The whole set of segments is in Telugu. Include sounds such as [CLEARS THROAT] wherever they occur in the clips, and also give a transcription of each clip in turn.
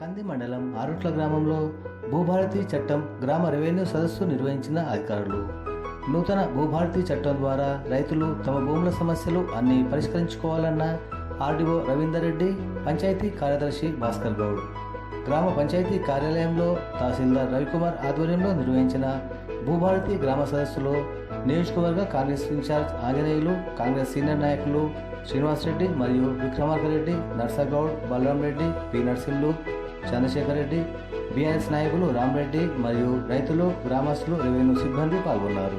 కంది మండలం ఆరుట్ల గ్రామంలో భూభారతి చట్టం గ్రామ రెవెన్యూ సదస్సు నిర్వహించిన అధికారులు. నూతన భూభారతి చట్టం ద్వారా రైతులు తమ భూముల సమస్యలు అన్ని పరిష్కరించుకోవాలన్న ఆర్డీఓ రవీందర్ రెడ్డి పంచాయతీ కార్యదర్శి భాస్కర్ గౌడ్ గ్రామ పంచాయతీ కార్యాలయంలో తహసీల్దార్ రవికుమార్ ఆధ్వర్యంలో నిర్వహించిన భూభారతి గ్రామ సదస్సులో నియోజకవర్గ Congress incharge Anjaneyulu Congress senior నాయకులు శ్రీనివాస్ రెడ్డి మరియు విక్రమార్కరెడ్డి నర్సగౌడ్ బలరాం రెడ్డి పి నర్సింహులు చంద్రశేఖర్ రెడ్డి బీఆర్ఎస్ నాయకులు రామరెడ్డి మరియు రైతులు గ్రామస్తులు రెవెన్యూ సిబ్బంది పాల్గొన్నారు.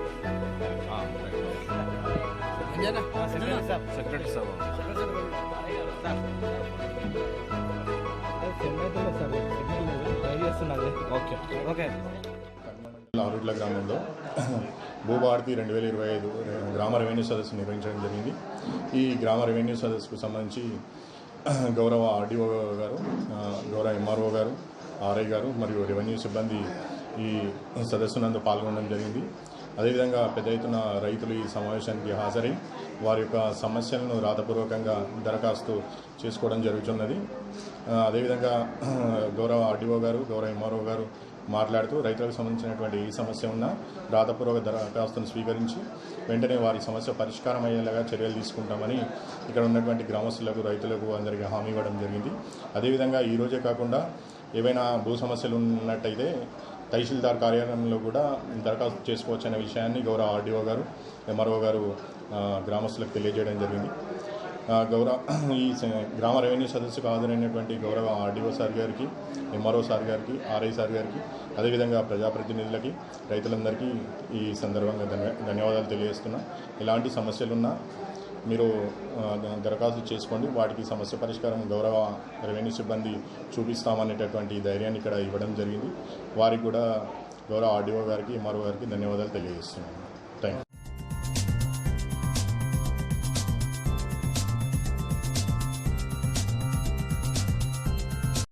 సెక్రటరీ సార్ ఓకే ఓకే గ్రామంలో భూభారతి రెండు వేల ఇరవై ఐదు గ్రామ రెవెన్యూ సదస్సు నిర్వహించడం జరిగింది. ఈ గ్రామ రెవెన్యూ సదస్సుకు సంబంధించి గౌరవ ఆర్డీఓ గారు గౌరవ ఎంఆర్ఓ గారు ఆర్ఐ గారు మరియు రెవెన్యూ సిబ్బంది ఈ సదస్సునందు పాల్గొనడం జరిగింది. అదేవిధంగా పెద్ద ఎత్తున రైతులు ఈ సమావేశానికి హాజరై వారి యొక్క సమస్యలను రాతపూర్వకంగా దరఖాస్తు చేసుకోవడం జరుగుతున్నది. అదేవిధంగా [CLEARS THROAT] గౌరవ ఆర్డీఓ గారు గౌరవ ఎంఆర్ఓ గారు మాట్లాడుతూ రైతులకు సంబంధించినటువంటి ఈ సమస్య ఉన్న రాతపూర్వక దరఖాస్తును స్వీకరించి వెంటనే వారి సమస్య పరిష్కారం అయ్యేలాగా చర్యలు తీసుకుంటామని ఇక్కడ ఉన్నటువంటి గ్రామస్తులకు రైతులకు అందరికీ హామీ ఇవ్వడం జరిగింది. అదేవిధంగా ఈ రోజే కాకుండా ఏవైనా భూ సమస్యలు ఉన్నట్టయితే తహసీల్దార్ కార్యాలయంలో కూడా దరఖాస్తు చేసుకోవచ్చు అనే విషయాన్ని గౌరవ ఆర్డీఓ గారు ఎంఆర్ఓ గారు గ్రామస్తులకు తెలియజేయడం జరిగింది. గౌరవ ఈ గ్రామ రెవెన్యూ సదస్సుకు హాజరైనటువంటి గౌరవ ఆర్డీఓ సార్ గారికి ఎంఆర్ఓ సార్ గారికి ఆర్ఐ సార్ గారికి అదేవిధంగా ప్రజాప్రతినిధులకి రైతులందరికీ ఈ సందర్భంగా ధన్య ధన్యవాదాలు తెలియజేస్తున్నా. ఎలాంటి సమస్యలున్నా మీరు దరఖాస్తు చేసుకోండి. వాటికి సమస్య పరిష్కారం గౌరవ రెవెన్యూ సిబ్బంది చూపిస్తామనేటటువంటి ధైర్యాన్ని ఇక్కడ ఇవ్వడం జరిగింది. వారికి కూడా గౌరవ ఆర్డీఓ గారికి ఎంఆర్ఓ గారికి ధన్యవాదాలు తెలియజేస్తున్నాను.